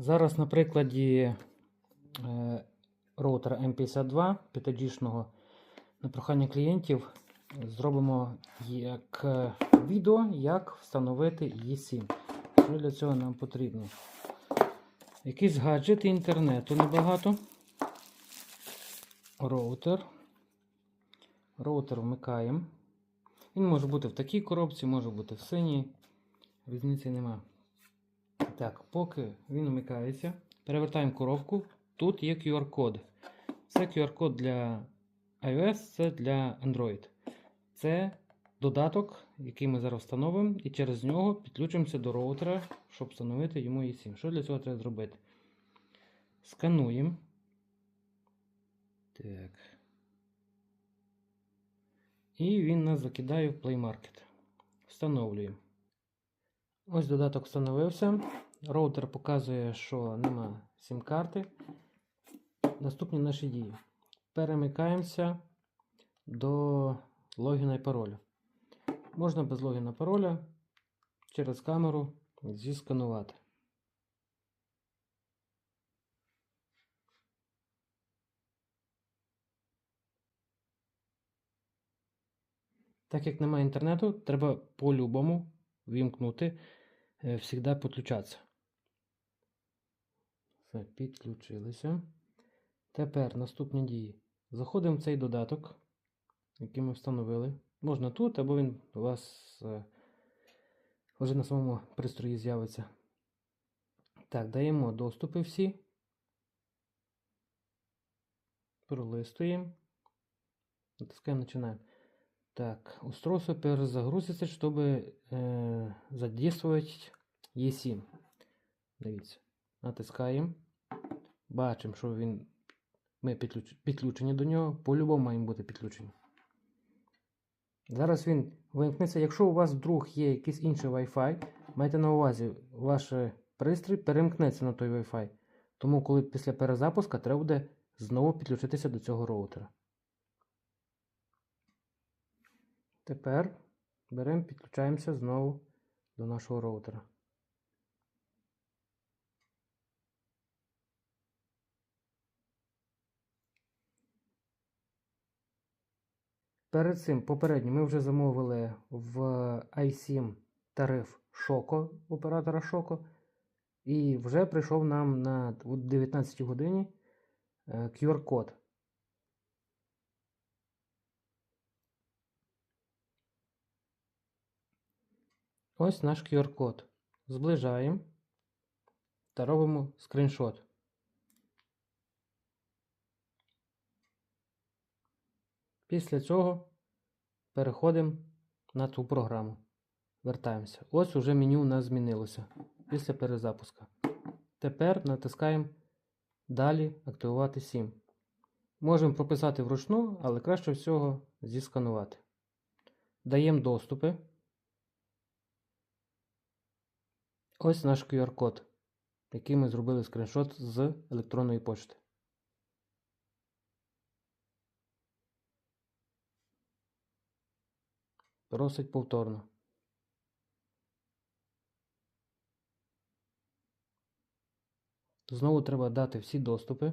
Зараз на прикладі е, роутера M52 5G-шного на прохання клієнтів зробимо як е, відео, як встановити eSIM. Що для цього нам потрібно? Якийсь гаджет інтернету небагато. Роутер. Роутер вмикаємо. Він може бути в такій коробці, може бути в синій. Різниці нема. Так, поки він вмикається, перевертаємо коробку. Тут є QR-код. Це QR-код для iOS, це для Android. Це додаток, який ми зараз встановимо, і через нього підключимося до роутера, щоб встановити йому eSIM. Що для цього треба зробити? Скануємо. Так. І він нас закидає в Play Market. Встановлюємо. Ось додаток встановився. Роутер показує, що нема сім-карти. Наступні наші дії. Перемикаємося до логіна і пароля. Можна без логіна пароля через камеру зісканувати. Так як немає інтернету, треба по-любому вімкнути, е, всегда підключатися. Все, підключилися. Тепер наступні дії. Заходимо в цей додаток, який ми встановили. Можна тут, або він у вас е, вже на самому пристрої з'явиться. Так, даємо доступи всі. Пролистуємо. Натискаємо починаємо. Так, устройство перезагрузиться, чтобы э, задействовать eSIM. Дивіться. Натискаємо. Бачимо, що він, ми підключ, підключені до нього. По-любому маємо бути підключені. Зараз він вимкнеться. Якщо у вас вдруг є якийсь інший Wi-Fi, майте на увазі, ваш пристрій перемкнеться на той Wi-Fi. Тому, коли після перезапуска, треба буде знову підключитися до цього роутера. Тепер беремо, підключаємося знову до нашого роутера. Перед цим попередньо ми вже замовили в iSIM тариф Шоко оператора Шоко. І вже прийшов нам на 19 годині е, QR-код. Ось наш QR-код. Зближаємо та робимо скріншот. Після цього переходимо на ту програму. Вертаємося. Ось уже меню у нас змінилося після перезапуска. Тепер натискаємо Далі активувати SIM. Можемо прописати вручну, але краще всього зісканувати. Даємо доступи. Ось наш QR-код, який ми зробили скріншот з електронної почти. Просить повторно. Знову треба дати всі доступи.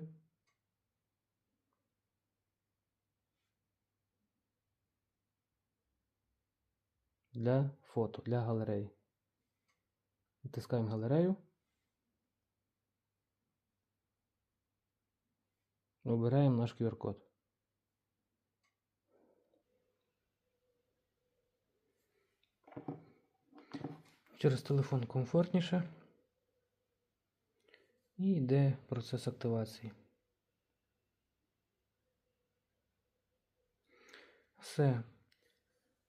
Для фото, для галереї. Натискаємо галерею. Обираємо наш QR-код. Через телефон комфортніше. І йде процес активації. Все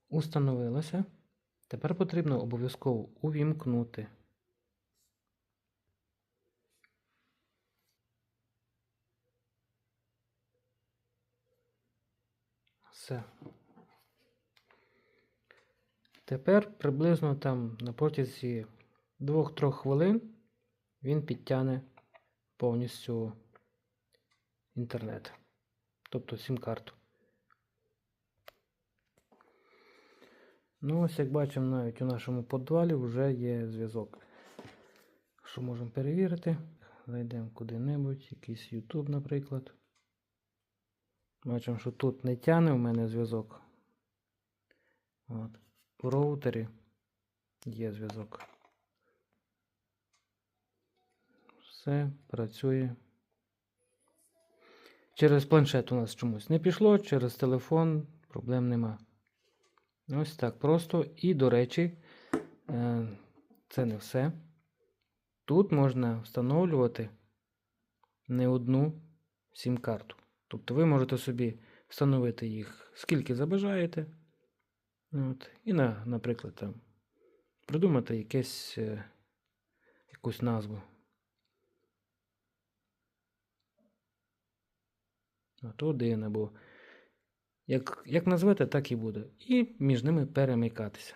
установилося. Тепер потрібно обов'язково увімкнути. Все. Тепер приблизно там на протязі 2-3 хвилин він підтягне повністю інтернет. Тобто сім-карту. Ну, ось як бачимо, навіть у нашому підвалі вже є зв'язок. Що можемо перевірити? зайдемо куди-небудь, якийсь YouTube, наприклад. Бачимо, що тут не тяне у мене зв'язок. От. В роутері є зв'язок. Все працює. Через планшет у нас чомусь не пішло, через телефон проблем нема. Ось так просто. І, до речі, е, це не все. Тут можна встановлювати не одну сім-карту. Тобто ви можете собі встановити їх скільки забажаєте. От. І, на, наприклад, там придумати якесь, е, якусь назву. От один або як, як назвете, так і буде. І між ними перемикатися.